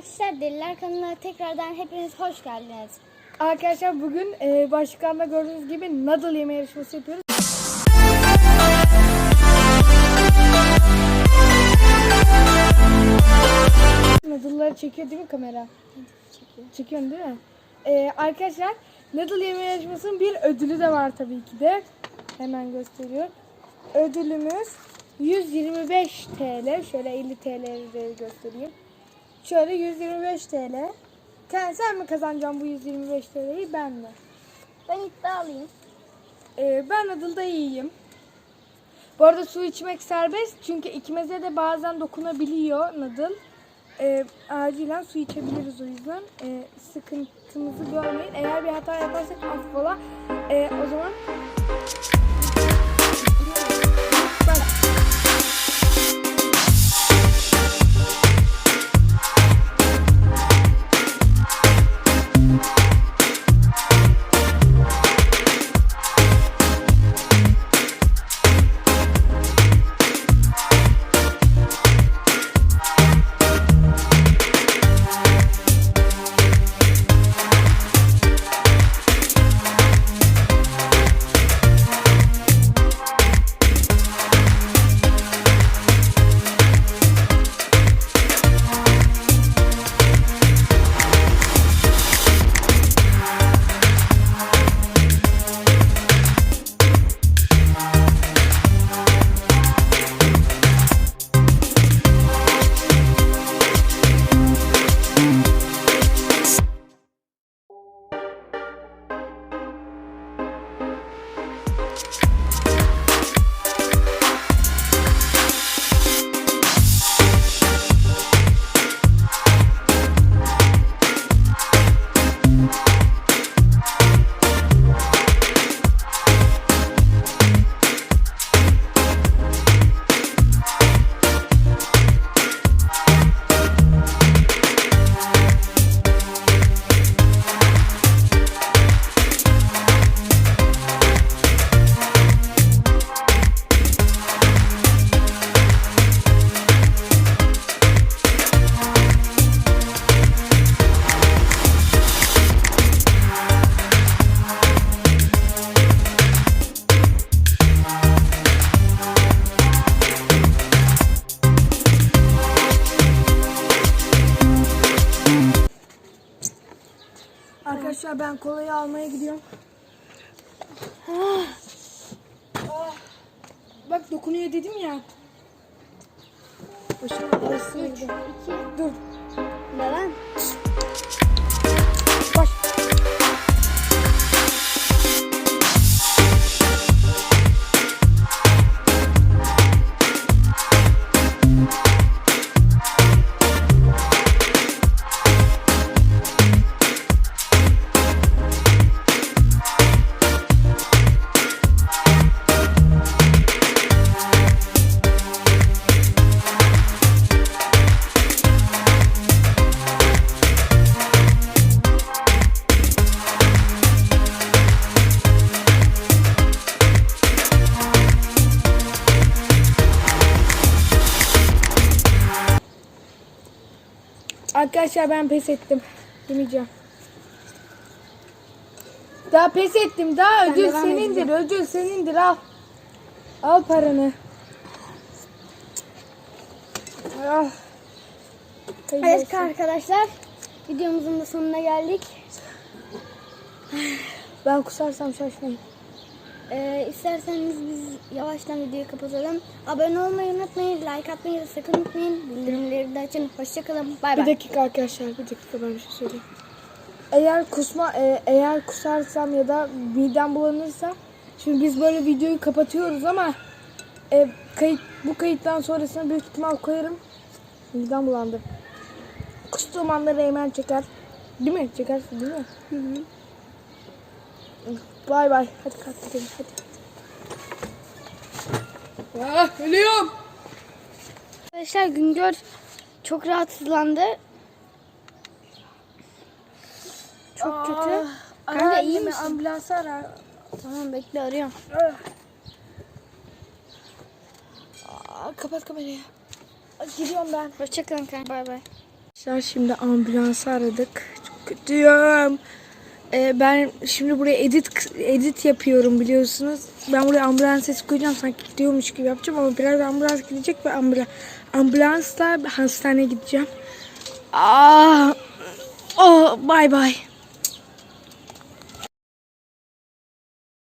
arkadaşlar Deliler kanalına tekrardan hepiniz hoş geldiniz. Arkadaşlar bugün e, başlıklarında gördüğünüz gibi noodle yeme yarışması yapıyoruz. Noodle'ları çekiyor değil mi kamera? Çekiyor. Çekiyorsun değil mi? E, arkadaşlar noodle yeme yarışmasının bir ödülü de var tabii ki de. Hemen gösteriyorum. Ödülümüz 125 TL. Şöyle 50 TL'yi göstereyim. Şöyle 125 TL. Sen, sen mi kazanacaksın bu 125 TL'yi ben mi? Ben iddialıyım. Ee, ben Adıl'da iyiyim. Bu arada su içmek serbest çünkü ikimize de bazen dokunabiliyor Nadıl. Ee, acilen su içebiliriz o yüzden. Ee, sıkıntımızı görmeyin. Eğer bir hata yaparsak affola. Ee, o zaman Arkadaşlar ben kolayı almaya gidiyorum. Ah. Ah. Bak dokunuyor dedim ya. Başım gidiyor. iki, Dur. neden? Arkadaşlar ben pes ettim. Demeyeceğim. Daha pes ettim. Daha Ben ödül senindir. Ödül senindir. Al. Al paranı. Hayırlı Evet arkadaşlar videomuzun da sonuna geldik. Ben kusarsam şaşmayın. Ee, isterseniz biz yavaştan videoyu kapatalım. Abone olmayı unutmayın, like atmayı da sakın unutmayın. Bildirimleri de açın. Hoşçakalın. Bay Bir bay. dakika arkadaşlar. Bir dakika ben bir şey söyleyeyim. Eğer kusma e, eğer kusarsam ya da midem bulanırsa şimdi biz böyle videoyu kapatıyoruz ama e, kayıt bu kayıttan sonrasına büyük ihtimal koyarım. Midem bulandı. Kustuğum anda Reymen çeker. Değil mi? Çekersin değil mi? Hı hı. Bay bay. Hadi kalk gidelim hadi. Ah, ölüyorum. Arkadaşlar Güngör çok rahatsızlandı. Çok kötü. Kanka iyi misin? Ambulansı ara. Tamam bekle arıyorum. Ah. Aa, kapat kamerayı. Gidiyorum ben. Hoşçakalın kanka. Bay bay. Arkadaşlar şimdi ambulansı aradık. Çok kötüyüm. Ee, ben şimdi buraya edit edit yapıyorum biliyorsunuz. Ben buraya ambulans sesi koyacağım sanki gidiyormuş gibi yapacağım ama biraz ambulans gidecek ve ambulans ambulansla hastaneye gideceğim. Aa, oh, bye bye.